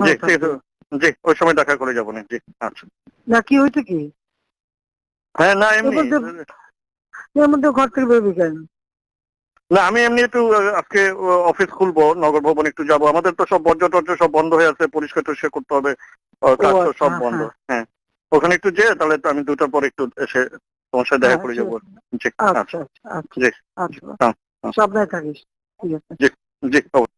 জি ঠিক আছে জি ওই সময় দেখা করে যাব না জি আচ্ছা। না কি হয়েছে কি? হ্যাঁ না এমনি এর মধ্যে ঘর থেকে বেরোবি কেন না আমি এমনি একটু আজকে অফিস খুলবো নগর ভবন একটু যাব। আমাদের তো সব বর্জ্য টর্জ্য সব বন্ধ হয়ে আছে পরিষ্কার টরিষ্কার করতে হবে কাজ তো আচ্ছা, সব হ্যাঁ, বন্ধ হ্যাঁ। ওখানে একটু যেয়ে তাহলে তো আমি দুটার পর একটু এসে তোমার সাথে দেখা করে ঠিক যাব। জি আচ্ছা আচ্ছা। আচ্ছা আচ্ছা জি আচ্ছা। হ্যাঁ, হ্যাঁ। সাবধানে থাকিস ঠিক আছে। জি অবশ্যই।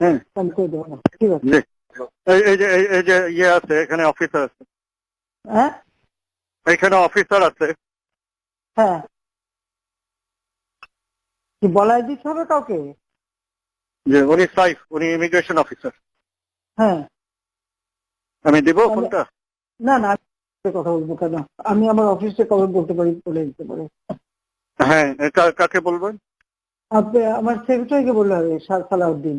হ্যাঁ আমি করে দেবো না ঠিক আছে? এই যে এই- যে ইয়ে আছে এখানে অফিসার আছে। হ্যাঁ? এখানে অফিসার আছে। হ্যাঁ। কি বলাই দিতে হবে কাউকে? যে উনি সাইফ উনি ইমিগ্রেশন অফিসার হ্যাঁ। আমি দিব ফোনটা? না না কথা বলব কেন? আমি আমার অফিসে কবে বলতে পারি বলে দিতে পারি। হ্যাঁ কাকে বলবেন? আপনি আমার সেক্রেটারিকে বললে হবে সালাউদ্দিন।